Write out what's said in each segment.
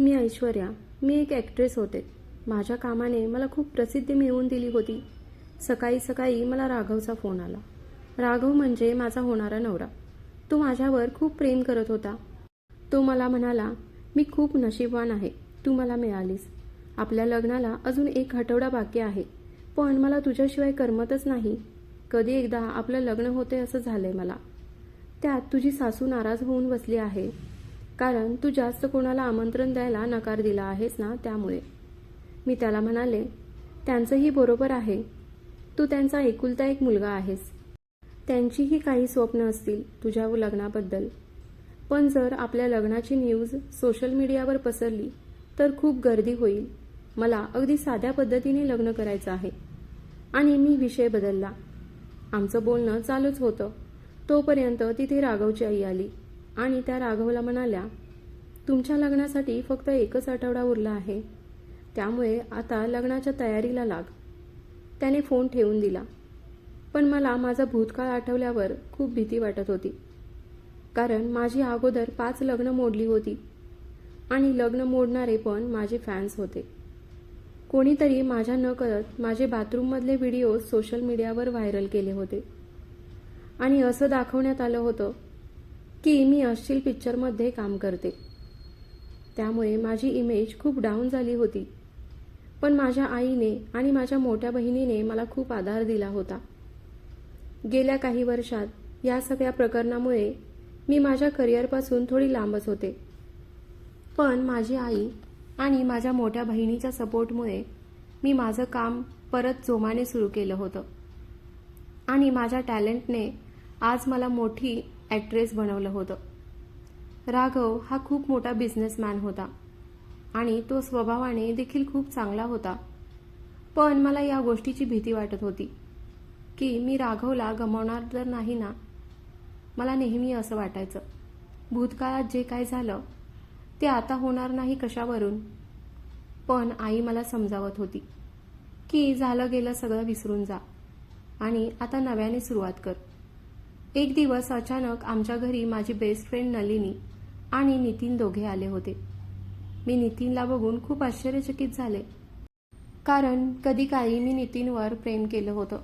मी ऐश्वर्या मी एक ॲक्ट्रेस होते. माझ्या कामाने मला खूप प्रसिद्धी मिळवून दिली होती. सकाळी सकाळी मला राघवचा फोन आला. राघव म्हणजे माझा होणारा नवरा. तो माझ्यावर खूप प्रेम करत होता. तो मला म्हणाला मी खूप नशीबवान आहे. तू मला मिळालीस. आपल्या लग्नाला अजून एक आठवडा बाकी आहे. पण मला तुझ्याशिवाय करमतच नाही. कधी एकदा आपलं लग्न होते असं झालंय मला. त्यात तुझी सासू नाराज होऊन बसली आहे. कारण तू जास्त कोणाला आमंत्रण द्यायला नकार दिला आहेस ना त्यामुळे. मी त्याला म्हणाले त्यांचंही बरोबर आहे. तू त्यांचा एकुलता एक मुलगा आहेस. त्यांचीही काही स्वप्न असतील तुझ्या लग्नाबद्दल. पण जर आपल्या लग्नाची न्यूज सोशल मीडियावर पसरली तर खूप गर्दी होईल. मला अगदी साध्या पद्धतीने लग्न करायचं आहे. आणि मी विषय बदलला. आमचं बोलणं चालूच होतं. तोपर्यंत तिथे राघवची आई आली. आणि त्या राघवला म्हणाल्या तुमच्या लग्नासाठी फक्त एकच आठवडा उरला आहे. त्यामुळे आता लग्नाच्या तयारीला लाग. त्याने फोन ठेवून दिला. पण मला माझा भूतकाळ आठवल्यावर खूप भीती वाटत होती. कारण माझी अगोदर पाच लग्न मोडली होती. आणि लग्न मोडणारे पण माझे फॅन्स होते. कोणीतरी माझ्या न करत माझे बाथरूममधले व्हिडिओ सोशल मीडियावर व्हायरल केले होते. आणि असं दाखवण्यात आलं होतं की मी अश्लील पिक्चरमध्ये काम करते. त्यामुळे माझी इमेज खूप डाऊन झाली होती. पण माझ्या आईने आणि माझ्या मोठ्या बहिणीने मला खूप आधार दिला होता. गेल्या काही वर्षात या सगळ्या प्रकरणामुळे मी माझ्या करिअरपासून थोडी लांबच होते. पण माझी आई आणि माझ्या मोठ्या बहिणीच्या सपोर्टमुळे मी माझं काम परत जोमाने सुरू केलं होतं. आणि माझ्या टॅलेंटने आज मला मोठी ॲक्ट्रेस बनवलं होतं. राघव हा खूप मोठा बिझनेसमॅन होता आणि तो स्वभावाने देखील खूप चांगला होता. पण मला या गोष्टीची भीती वाटत होती की मी राघवला गमावणार तर नाही ना? मला नेहमी असं वाटायचं. भूतकाळात जे काय झालं ते आता होणार नाही कशावरून? पण आई मला समजावत होती की झालं गेलं सगळं विसरून जा आणि आता नव्याने सुरुवात कर. एक दिवस अचानक आमच्या घरी माझी बेस्ट फ्रेंड नलिनी आणि नितीन दोघे आले होते. मी नितीनला बघून खूप आश्चर्यचकित झाले. कारण कधी काही मी नितीनवर प्रेम केलं होतं.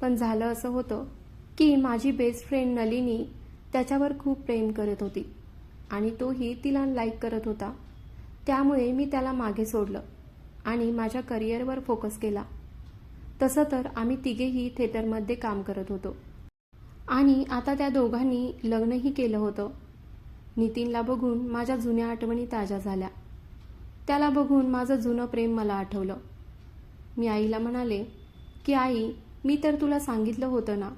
पण झालं असं होतं की माझी बेस्ट फ्रेंड नलिनी त्याच्यावर खूप प्रेम करत होती आणि तोही तिला लाईक करत होता. त्यामुळे मी त्याला मागे सोडलं आणि माझ्या करिअरवर फोकस केला. तसं तर आम्ही तिघेही थिएटरमध्ये काम करत होतो. आणि आता त्या दोघांनी लग्नही केलं होतं. नितीनला बघून माझ्या जुन्या आठवणी ताज्या झाल्या. त्याला बघून माझं जुनं प्रेम मला आठवलं. मी आईला म्हणाले की आई मी तर तुला सांगितलं होतं ना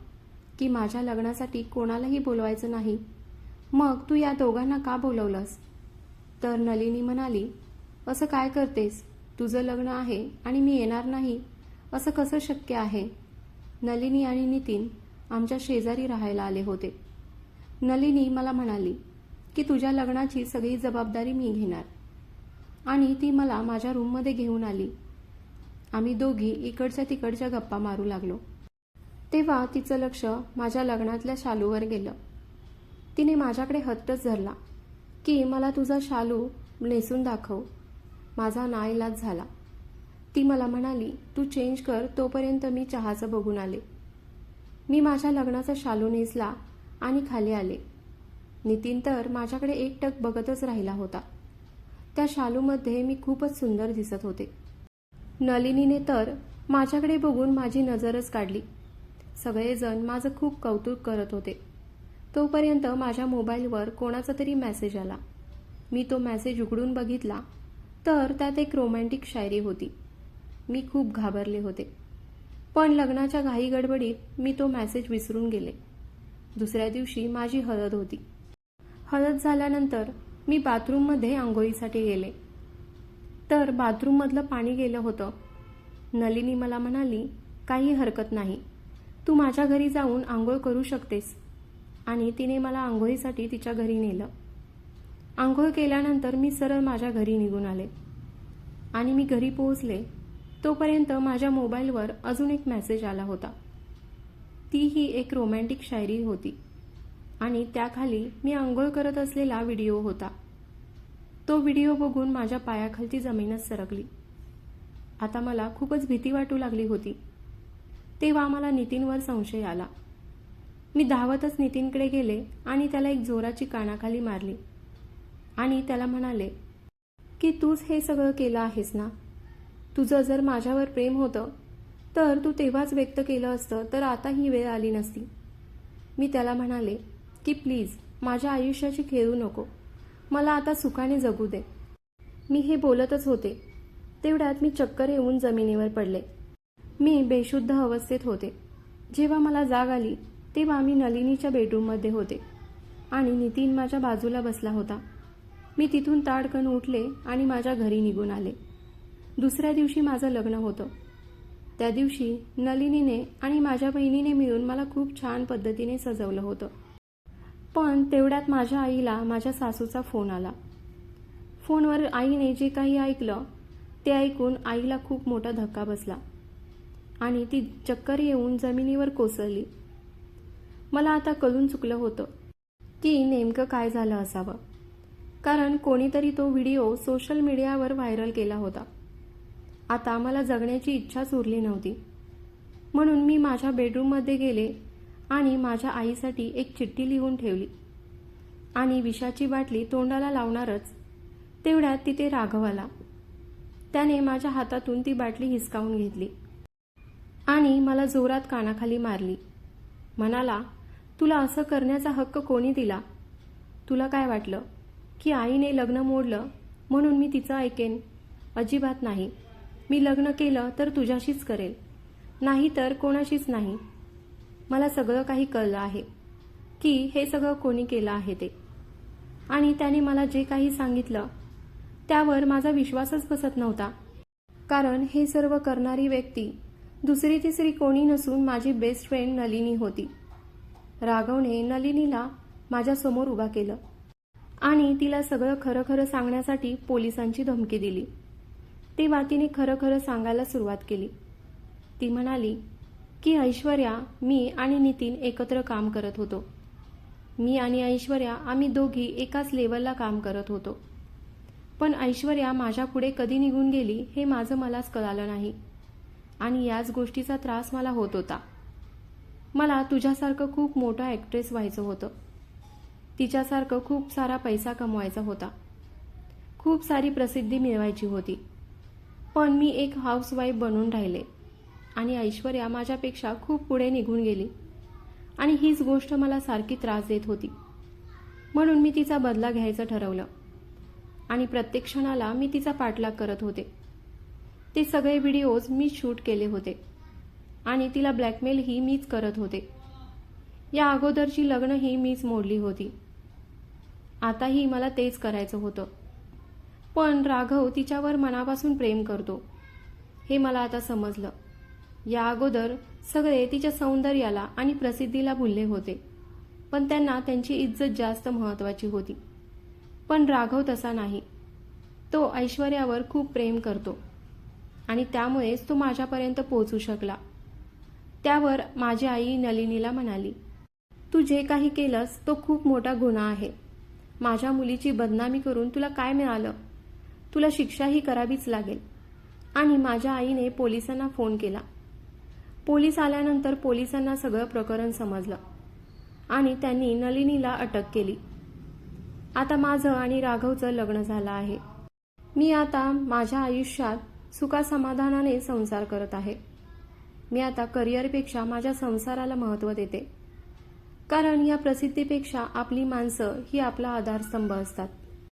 की माझ्या लग्नासाठी कोणालाही बोलवायचं नाही. मग तू या दोघांना का बोलवलंस? तर नलिनी म्हणाली असं काय करतेस? तुझं लग्न आहे आणि मी येणार नाही. असं कसं शक्य आहे? नलिनी आणि नितीन आमच्या शेजारी राहायला आले होते. नलिनी मला म्हणाली की तुझ्या लग्नाची सगळी जबाबदारी मी घेणार. आणि ती मला माझ्या रूममध्ये घेऊन आली. आम्ही दोघी इकडच्या तिकडच्या गप्पा मारू लागलो. तेव्हा तिचं लक्ष माझ्या लग्नातल्या शालूवर गेलं. तिने माझ्याकडे हत्तच धरला की मला तुझा शालू नेसून दाखव. माझा नाईलाज झाला. ती मला म्हणाली तू चेंज कर तोपर्यंत मी चहाचं बघून आले. मी माझ्या लग्नाचा शालू नेसला आणि खाली आले. नितीन तर माझ्याकडे एकटक बघतच राहिला होता. त्या शालूमध्ये मी खूपच सुंदर दिसत होते. नलिनीने तर माझ्याकडे बघून माझी नजरच काढली. सगळेजण माझं खूप कौतुक करत होते. तोपर्यंत माझ्या मोबाईलवर कोणाचा तरी मेसेज आला. मी तो मेसेज उघडून बघितला तर त्यात एक रोमॅन्टिक शायरी होती. मी खूप घाबरले होते. पण लग्नाच्या घाई गडबडीत मी तो मॅसेज विसरून गेले. दुसऱ्या दिवशी माझी हळद होती. हळद झाल्यानंतर मी बाथरूममध्ये आंघोळीसाठी गेले. तर बाथरूममधलं पाणी गेलं होतं. नलिनी मला म्हणाली काही हरकत नाही. तू माझ्या घरी जाऊन आंघोळ करू शकतेस. आणि तिने मला आंघोळीसाठी तिच्या घरी नेलं. आंघोळ केल्यानंतर मी सरळ माझ्या घरी निघून आले. आणि मी घरी पोहोचले तोपर्यंत माझ्या मोबाईलवर अजून एक मेसेज आला होता. तीही एक रोमॅन्टिक शायरी होती आणि त्याखाली मी आंघोळ करत असलेला व्हिडिओ होता. तो व्हिडिओ बघून माझ्या पायाखालची जमीनच सरकली. आता मला खूपच भीती वाटू लागली होती. तेव्हा मला नितीनवर संशय आला. मी धावतच नितीनकडे गेले आणि त्याला एक जोराची कानाखाली मारली आणि त्याला म्हणाले की तूच हे सगळं केलं आहेस ना? तुझं जर माझ्यावर प्रेम होतं तर तू तेव्हाच व्यक्त केलं असतं तर आता ही वेळ आली नसती. मी त्याला म्हणाले की प्लीज माझ्या आयुष्याची खेळू नको. मला आता सुखाने जगू दे. मी हे बोलतच होते. तेवढ्यात मी चक्कर येऊन जमिनीवर पडले. मी बेशुद्ध अवस्थेत होते. जेव्हा मला जाग आली तेव्हा मी नलिनीच्या बेडरूममध्ये होते आणि नितीन माझ्या बाजूला बसला होता. मी तिथून ताडकन उठले आणि माझ्या घरी निघून आले. दुसऱ्या दिवशी माझं लग्न होतं. त्या दिवशी नलिनीने आणि माझ्या बहिणीने मिळून मला खूप छान पद्धतीने सजवलं होतं. पण तेवढ्यात माझ्या आईला माझ्या सासूचा फोन आला. फोनवर आईने जे काही ऐकलं ते ऐकून आईला खूप मोठा धक्का बसला आणि ती चक्कर येऊन जमिनीवर कोसळली. मला आता कळून चुकलं होतं की नेमकं काय झालं असावं. कारण कोणीतरी तो व्हिडिओ सोशल मीडियावर व्हायरल केला होता. आता मला जगण्याची इच्छाच उरली नव्हती. म्हणून मी माझ्या बेडरूममध्ये गेले आणि माझ्या आईसाठी एक चिठ्ठी लिहून ठेवली. आणि विषाची बाटली तोंडाला लावणारच तेवढ्यात तिथे राघव आला. त्याने माझ्या हातातून ती बाटली हिसकावून घेतली. आणि मला जोरात कानाखाली मारली. म्हणाला तुला असं करण्याचा हक्क कोणी दिला? तुला काय वाटलं? की आईने लग्न मोडलं म्हणून मी तिचं ऐकेन? अजिबात नाही. मी लग्न केलं तर तुझ्याशीच करेल. नाही तर कोणाशीच नाही. मला सगळं काही कळलं आहे की हे सगळं कोणी केलं आहे ते. आणि त्याने मला जे काही सांगितलं त्यावर माझा विश्वासच बसत नव्हता. कारण हे सर्व करणारी व्यक्ती दुसरी तिसरी कोणी नसून माझी बेस्ट फ्रेंड नलिनी होती. राघवने नलिनीला माझ्यासमोर उभा केलं आणि तिला सगळं खरं खरं सांगण्यासाठी पोलिसांची धमकी दिली. तेव्हा तिने खरं खरं सांगायला सुरुवात केली. ती म्हणाली की ऐश्वर्या मी आणि नितीन एकत्र काम करत होतो. मी आणि ऐश्वर्या आम्ही दोघी एकाच लेवलला काम करत होतो. पण ऐश्वर्या माझ्या पुढे कधी निघून गेली हे माझं मलाच कळालं नाही. आणि याच गोष्टीचा त्रास मला होत होता. मला तुझ्यासारखं खूप मोठा ॲक्ट्रेस व्हायचं होतं. तिच्यासारखं खूप सारा पैसा कमवायचा होता. खूप सारी प्रसिद्धी मिळवायची होती. पण मी एक हाऊसवाईफ बनून राहिले. आणि ऐश्वर्या माझ्यापेक्षा खूप पुढे निघून गेली. आणि हीच गोष्ट मला सारखी त्रास देत होती. म्हणून मी तिचा बदला घ्यायचं ठरवलं. आणि प्रत्येक क्षणाला मी तिचा पाठलाग करत होते. ते सगळे व्हिडिओज मी शूट केले होते. आणि तिला ब्लॅकमेलही मीच करत होते. या अगोदरची लग्नही मीच मोडली होती. आताही मला तेच करायचं होतं. पण राघव तिच्यावर मनापासून प्रेम करतो. हे मला आता समजलं. या अगोदर सगळे तिच्या सौंदर्याला आणि प्रसिद्धीला भुलले होते पण त्यांना त्यांची इज्जत जास्त महत्वाची होती. पण राघव तसा नाही. तो ऐश्वर्यावर खूप प्रेम करतो आणि त्यामुळेच तो माझ्यापर्यंत पोहोचू शकला. त्यावर माझी आई नलिनीला म्हणाली तू जे काही केलंस तो खूप मोठा गुन्हा आहे. माझ्या मुलीची बदनामी करून तुला काय मिळालं? तुला शिक्षाही करावीच लागेल. आणि माझ्या आईने पोलिसांना फोन केला. पोलीस आल्यानंतर पोलिसांना सगळं प्रकरण समजलं. आणि त्यांनी नलिनीला अटक केली. आता माझं आणि राघवचं लग्न झालं आहे. मी आता माझ्या आयुष्यात सुखासमाधानाने संसार करत आहे. मी आता करिअरपेक्षा माझ्या संसाराला महत्त्व देते. कारण या प्रसिद्धीपेक्षा आपली माणसं ही आपला आधारस्तंभ असतात.